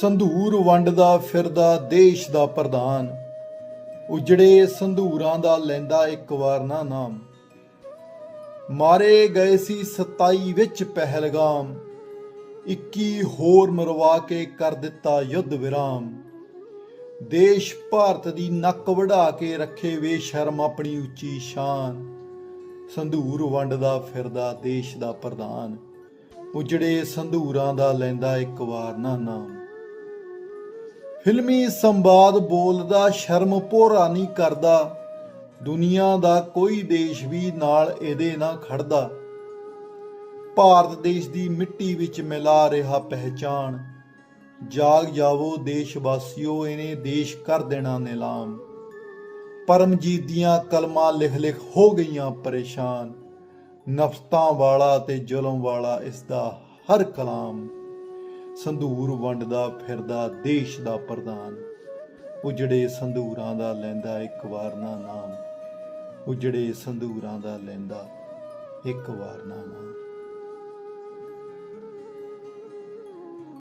ਸੰਧੂਰ ਵੰਡਦਾ ਫਿਰਦਾ ਦੇਸ਼ ਦਾ ਪ੍ਰਧਾਨ। ਉਜੜੇ ਸੰਧੂਰਾਂ ਦਾ ਲੈਂਦਾ ਇੱਕ ਵਾਰ ਨਾ ਨਾਮ। ਮਾਰੇ ਗਏ ਸੀ 27 ਵਿੱਚ ਪਹਿਲਗਾਮ। 21 ਹੋਰ ਮਰਵਾ ਕੇ ਕਰ ਦਿੱਤਾ ਯੁੱਧ ਵਿਰਾਮ। ਦੇਸ਼ ਭਾਰਤ ਦੀ ਨੱਕ ਵਢਾ ਕੇ ਰੱਖੇ ਵੇ ਸ਼ਰਮ ਆਪਣੀ ਉੱਚੀ ਸ਼ਾਨ। ਸੰਧੂਰ ਵੰਡਦਾ ਫਿਰਦਾ ਦੇਸ਼ ਦਾ ਪ੍ਰਧਾਨ। ਉਜੜੇ ਸੰਧੂਰਾਂ ਦਾ ਲੈਂਦਾ ਇੱਕ ਵਾਰ ਨਾ ਨਾਮ। ਫਿਲਮੀ ਸੰਵਾਦ ਬੋਲਦਾ, ਸ਼ਰਮ ਭੋਰਾ ਨਹੀਂ ਕਰਦਾ। ਦੁਨੀਆ ਦਾ ਕੋਈ ਦੇਸ਼ ਵੀ ਨਾਲ ਇਹਦੇ ਨਾ ਖੜਦਾ। ਭਾਰਤ ਦੇਸ਼ ਦੀ ਮਿੱਟੀ ਵਿੱਚ ਮਿਲਾ ਰਿਹਾ ਪਹਿਚਾਨ ਜਾਗ ਜਾਵੋ ਦੇਸ਼ ਵਾਸੀਓ ਇਹਨੇ ਦੇਸ਼ ਕਰ ਦੇਣਾ ਨਿਲਾਮ। ਪਰਮਜੀਤ ਦੀਆਂ ਕਲਮਾਂ ਲਿਖ ਲਿਖ ਹੋ ਗਈਆਂ ਪਰੇਸ਼ਾਨ। ਨਫਤਾਂ ਵਾਲਾ ਤੇ ਜ਼ੁਲਮ ਵਾਲਾ ਇਸ ਦਾ ਹਰ ਕਲਾਮ। ਸੰਧੂਰ ਵੰਡਦਾ ਫਿਰਦਾ, ਦੇਸ਼ ਦਾ ਪ੍ਰਧਾਨ। ਉਜੜੇ ਸੰਧੂਰਾਂ ਦਾ ਲੈਂਦਾ ਇੱਕ ਵਾਰ ਨਾ ਨਾਮ। ਉਜੜੇ ਸੰਧੂਰਾਂ ਦਾ ਲੈਂਦਾ ਇੱਕ ਵਾਰ ਨਾ ਨਾਮ।